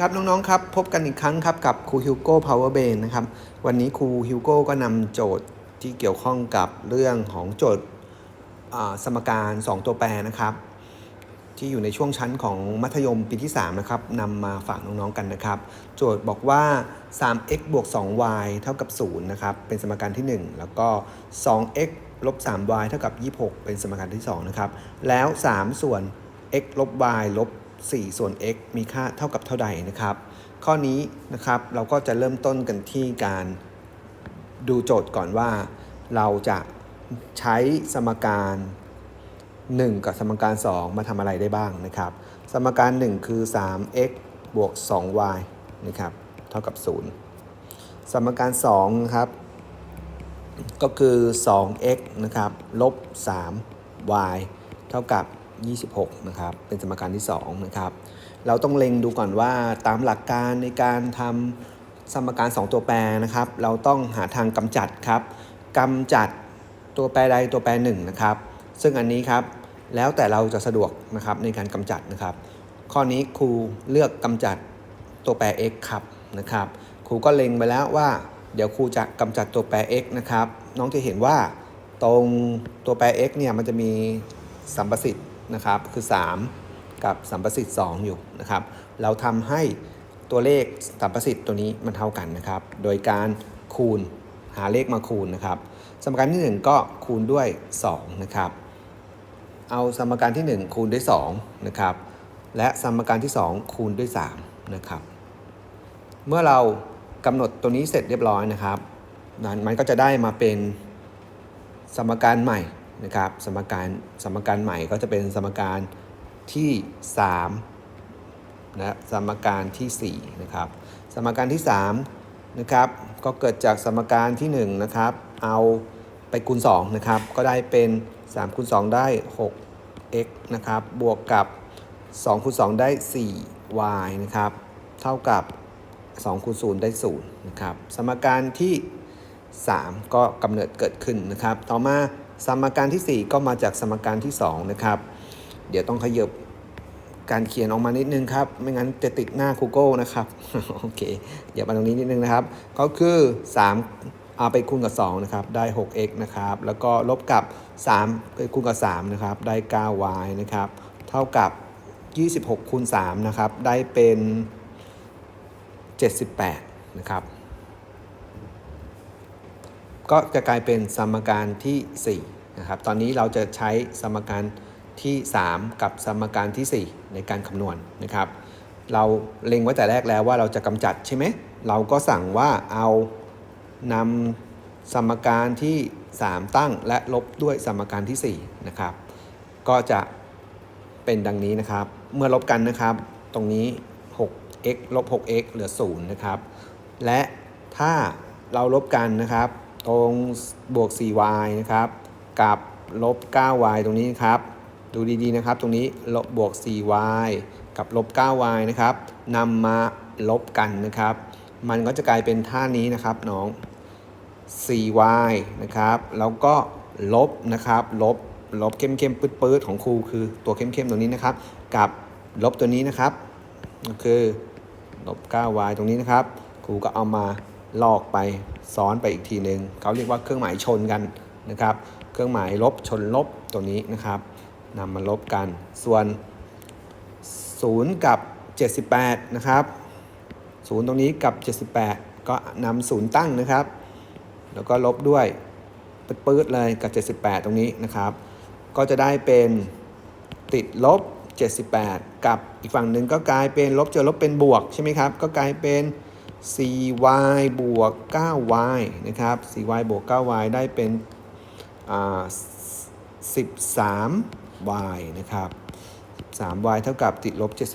ครับน้องๆครับพบกันอีกครั้งครับกับครูฮิวโก้พาวเวอร์เบนนะครับวันนี้ครูฮิวโก้ก็นำโจทย์ที่เกี่ยวข้องกับเรื่องของโจทย์สมการ 2 ตัวแปรนะครับ ที่อยู่ในช่วงชั้นของมัธยมปีที่ 3 นะครับนำมาฝากน้องๆกันนะครับ โจทย์บอกว่า 3x บวก 2y เท่ากับ 0 นะครับ เป็นสมการที่ 1 แล้วก็ 2x ลบ 3y เท่ากับ 26 เป็นสมการที่ 2 นะครับ แล้ว 3 ส่วน x ลบ y ลบ 4 ส่วน x มีค่าเท่ากับเท่าใดนะครับ ข้อนี้นะครับเราก็จะเริ่มต้นกันที่การดูโจทย์ก่อนว่า เราจะใช้สมการ 1 กับสมการ 2 มาทำอะไรได้บ้างนะครับ สมการ 1 คือ 3x บวก 2y นะครับเท่ากับ 0 สมการ2นะครับก็คือ 2x นะครับลบ 3y เท่ากับ 26 นะครับ เป็นสมการที่ 2 นะครับ เราต้องเล็งดูก่อนว่าตามหลักการในการทำสมการ 2 ตัวแปรนะครับ เราต้องหาทางกำจัดครับกำจัดตัวแปรใดตัวแปรหนึ่งนะครับ ซึ่งอันนี้ครับแล้วแต่เราจะสะดวกนะครับในการกำจัดนะครับ ข้อนี้ครูเลือกกำจัดตัวแปร x ครับนะครับครูก็เล็งไปแล้วว่า เดี๋ยวครูจะกำจัดตัวแปร x นะครับ น้องจะเห็นว่าตรงตัวแปร x เนี่ยมันจะมีสัมประสิทธิ์ นะครับคือ 3 กับสัมประสิทธิ์2อยู่นะครับ เราทำให้ตัวเลขสัมประสิทธิ์ตัวนี้มันเท่ากันนะครับ โดยการคูณหาเลขมาคูณนะครับ สมการที่ 1 ก็คูณด้วย2นะครับ เอาสมการที่ 1 คูณด้วย2นะครับ และสมการที่ 2 คูณด้วย3นะครับ เมื่อเรากำหนดตัวนี้เสร็จเรียบร้อยนะครับนั้นมันก็จะได้มาเป็นสมการใหม่ นะครับสมการสมการใหม่ก็จะเป็นสมการที่3และสมการทีสี่4นะครับสมการที่3นะครับก็เกิดจากสมการที่1นะครับเอาไปคูณ2นะครับก็ได้เป็น3คูณ2ได้ 6x นะครับบวกกับ2คูณ2ได้ 4y นะครับเท่ากับ2คูณ0ได้0นะครับสมการที่ 3 ก็กำเนิดเกิดขึ้นนะครับ ต่อมา สมการที่ 4 ก็มาจากสมการที่ 2 นะครับ เดี๋ยวต้องขยบการเขียนออกมานิดนึงครับ ไม่งั้นจะติดหน้า Google นะครับ โอเค เดี๋ยวมาตรงนี้นิดนึงนะครับ ก็คือ3เอาไปคูณกับ 2 นะครับ ได้ 6x นะครับ แล้วก็ลบกับ 3 ไปคูณกับ 3 นะครับ ได้ 9y นะครับ เท่ากับ 26คูณ3นะครับ ได้เป็น 78 นะครับ ก็จะกลายเป็นสมการที่4นะครับตอนนี้เราจะใช้สมการที่ 3 กับสมการที่ 4 ในการคำนวณนะครับ เราเล็งไว้แต่แรกแล้วว่าเราจะกำจัดใช่ไหมเราก็สั่งว่าเอานำสมการที่ 3 ตั้งและลบด้วยสมการที่4นะครับก็จะเป็นดังนี้นะครับ เมื่อลบกันนะครับ ตรงนี้ 6x ลบ 6x เหลือ 0 นะครับ และถ้าเราลบกันนะครับ ตรงบวก 4y นะครับกับลบ 9y ตรงนี้ครับ ดูดีๆนะครับตรงนี้ลบบวก 4y กับลบ 9y นะครับนำมาลบกันนะครับ มันก็จะกลายเป็นท่านี้นะครับน้อง 4y นะครับแล้วก็ลบนะครับลบลบเข้มเข้มๆปื๊ดๆของครูคือตัวเข้มเข้มๆตรงนี้นะครับ กับลบตัวนี้นะครับ ก็คือลบ 9y ตรงนี้นะครับ ครูก็เอามา ลอกไปซ้อนไปอีกทีหนึ่งเขาเรียกว่าเครื่องหมายชนกันนะครับ เครื่องหมายลบชนลบตัวนี้นะครับนำมาลบกัน ส่วน 0 กับ 78 นะครับ 0 ตรงนี้กับ 78 ก็นำศูนย์ตั้งนะครับ แล้วก็ลบด้วยปื๊ดๆเลยกับ 78 ตรงนี้นะครับ ก็จะได้เป็นติดลบ 78 กับอีกฝั่งหนึ่งก็กลายเป็นลบเจอลบเป็นบวกใช่ไหมครับ ก็กลายเป็น 4y บวก 9y นะครับ 4y บวก 9y ได้เป็นอ่า 13y นะครับ 3y เท่ากับติดลบ 78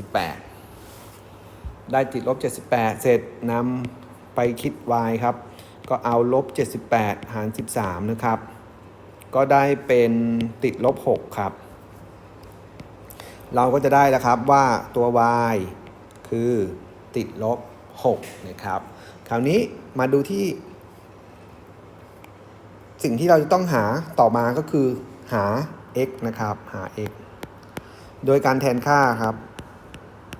ได้ติดลบ 78 เสร็จนำไปคิด y ครับ ก็เอาลบ 78 หาร 13 นะครับ ก็ได้เป็นติดลบ 6 ครับ เราก็จะได้แล้วครับว่าตัว y คือติดลบ 6นะครับคราวนี้มาดูที่ สิ่งที่เราจะต้องหาต่อมาก็คือหา x นะครับหา x โดยการแทนค่าครับ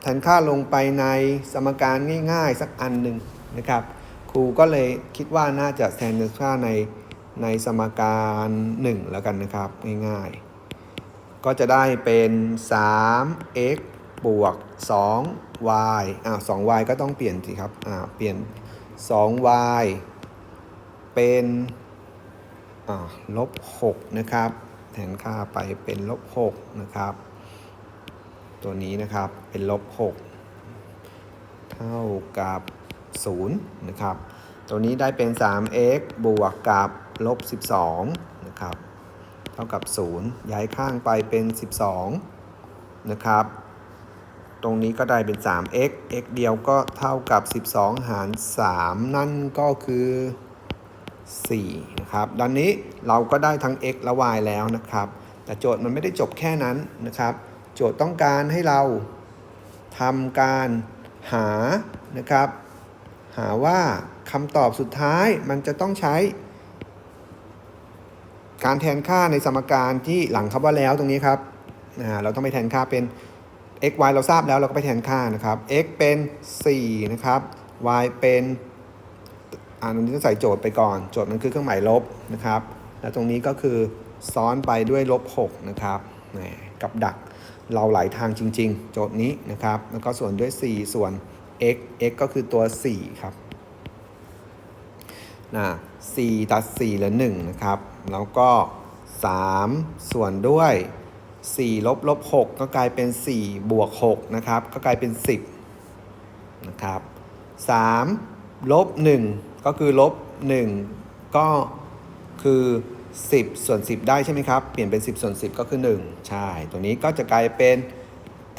แทนค่าลงไปในสมการง่ายๆ สักอันหนึ่งนะครับครูก็เลยคิดว่าน่าจะแทนค่าในในสมการ 1 แล้วกันนะครับง่ายๆ ก็จะได้เป็น 3x บวก 2y อ่า 2y ก็ต้องเปลี่ยนสิครับ อ่า เปลี่ยน 2y เป็นอ่าลบ 6 นะครับ แทนค่าไปเป็นลบ 6 นะครับ ตัวนี้นะครับ เป็นลบ 6 เท่ากับ 0 นะครับ ตัวนี้ได้เป็น 3x บวกกับลบ 12 นะครับ เท่ากับ 0 ย้ายข้างไปเป็น 12 นะครับ ตรงนี้ก็ได้เป็น 3x x เดียวก็เท่ากับ 12 หาร 3 นั่นก็คือ 4 นะครับ ดังนี้เราก็ได้ทั้ง x และ y แล้วนะครับ แต่โจทย์มันไม่ได้จบแค่นั้นนะครับ โจทย์ต้องการให้เราทำการหานะครับ หาว่าคำตอบสุดท้ายมันจะต้องใช้ การแทนค่าในสมการที่หลังคำว่าแล้วตรงนี้ครับเราต้องไปแทนค่าเป็น x y เราทราบแล้วเราก็ไปแทนค่านะครับ x เป็น 4 นะครับ y เป็นอ่าตรงนี้ต้องใส่โจทย์ไปก่อน โจทย์มันคือเครื่องหมายลบนะครับ แล้วตรงนี้ก็คือซ้อนไปด้วยลบ 6 นะครับกับดักเราหลายทางจริง ๆ โจทย์นี้นะครับ แล้วก็ส่วนด้วย 4 ส่วน x x ก็คือตัว 4 ครับนะ4ตัด4เหลือ1นะครับ แล้วก็ 3 ส่วนด้วย 4ลบลบ6ก็กลายเป็น 4 บวก6นะครับ ก็กลายเป็น 10 นะครับ3ลบ1ก็คือลบ1ก็คือ 10 ส่วน 10 ได้ใช่ไหมครับ เปลี่ยนเป็น 10 ส่วน 10 ก็คือ 1 ใช่ ตัวนี้ก็จะกลายเป็น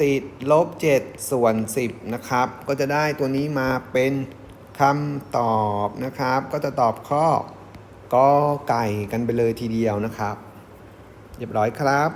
ติดลบ 7 ส่วน 10 นะครับ ก็จะได้ตัวนี้มาเป็นคำตอบนะครับ ก็จะตอบข้อกอไก่กันไปเลยทีเดียวนะครับ เรียบร้อยครับ